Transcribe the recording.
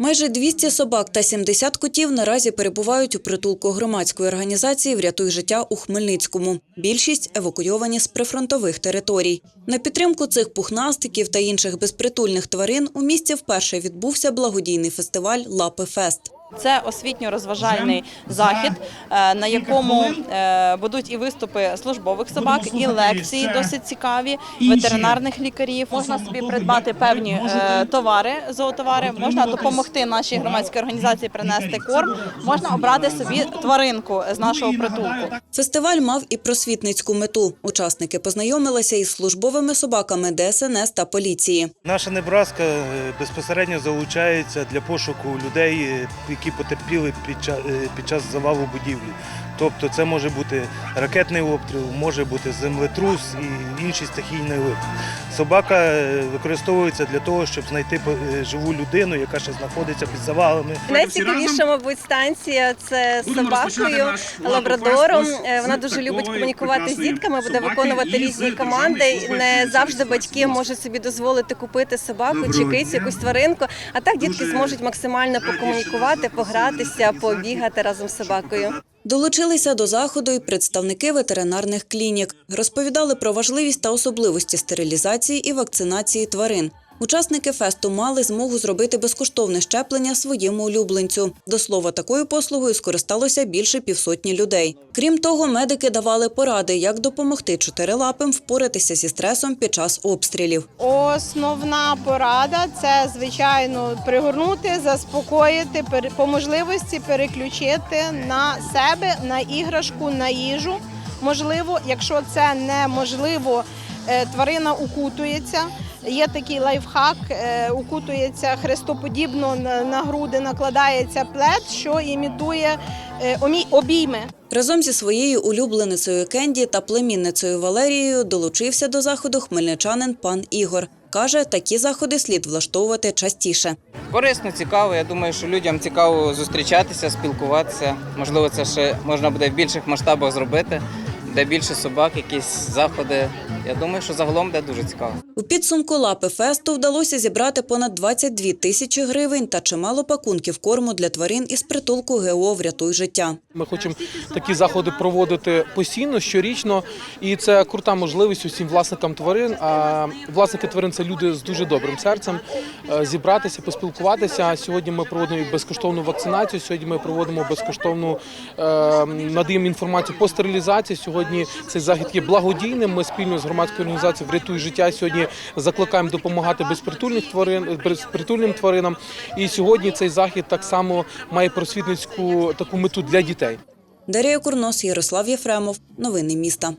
Майже 200 собак та 70 котів наразі перебувають у притулку громадської організації Врятуй життя у Хмельницькому. Більшість евакуйовані з прифронтових територій. На підтримку цих пухнастиків та інших безпритульних тварин у місті вперше відбувся благодійний фестиваль Лапи Фест. Це освітньо-розважальний захід, е, на якому е, будуть і виступи службових собак, і лекції досить цікаві ветеринарних лікарів. Можна собі придбати певні е, товари, зоотовари, можна допомогти нашій громадській організації принести корм, можна обрати собі тваринку з нашого притулку. Фестиваль мав і просвітницьку мету. Учасники познайомилися із службовими собаками ДСНС та поліції. Наша Небраска безпосередньо залучається для пошуку людей, які потерпіли під час, під час завалу будівлі. Тобто це може бути ракетний обстріл, може бути землетрус і інші стихійні лихо. Собака е, використовується для того, щоб знайти е, живу людину, яка ще знаходиться під завалами. Найцікавіша, мабуть, станція це з собакою, лабрадором. Е, Вона дуже любить комунікувати з дітками, буде виконувати різні команди. Не завжди батьки можуть собі дозволити купити собаку чи кицю, якусь тваринку. А так дітки зможуть максимально покомунікувати, погратися, побігати разом з собакою. Долучилися до заходу і представники ветеринарних клінік. Розповідали про важливість та особливості стерилізації і вакцинації тварин. Учасники фесту мали змогу зробити безкоштовне щеплення своєму улюбленцю. До слова, такою послугою скористалося більше півсотні людей. Крім того, медики давали поради, як допомогти чотирилапим впоратися зі стресом під час обстрілів. Основна порада це звичайно пригорнути, заспокоїти, по можливості переключити на себе, на іграшку, на їжу. Можливо, якщо це неможливо, е, тварина укутується. Є такий лайфхак, е, укутується хрестоподібно на груди, накладається плед, що імітує е, обійми. Разом зі своєю улюбленицею Кенді та племінницею Валерією долучився до заходу хмельничанин пан Ігор. Каже, такі заходи слід влаштовувати частіше. Корисно, цікаво. Я думаю, що людям цікаво зустрічатися, спілкуватися. Можливо, це ще можна буде в більших масштабах зробити, де більше собак, якісь заходи. Я думаю, що загалом буде дуже цікаво. У підсумку лапи фесту вдалося зібрати понад 22 тисячі гривень та чимало пакунків корму для тварин із притулку ГО «Врятуй життя». Ми хочемо такі заходи проводити постійно, щорічно, і це крута можливість усім власникам тварин. А власники тварин це люди з дуже добрим серцем. е, Зібратися, поспілкуватися. Сьогодні ми проводимо безкоштовну вакцинацію. Сьогодні ми проводимо безкоштовну е, надаємо інформацію по стерилізації. Сьогодні цей захід є благодійним. Ми спільно з громадською організацією Врятуй життя сьогодні закликаємо допомагати безпритульних тварин, безпритульним тваринам. І сьогодні цей захід так само має просвітницьку таку мету для дітей. Дарія Курнос, Ярослав Єфремов. Новини міста.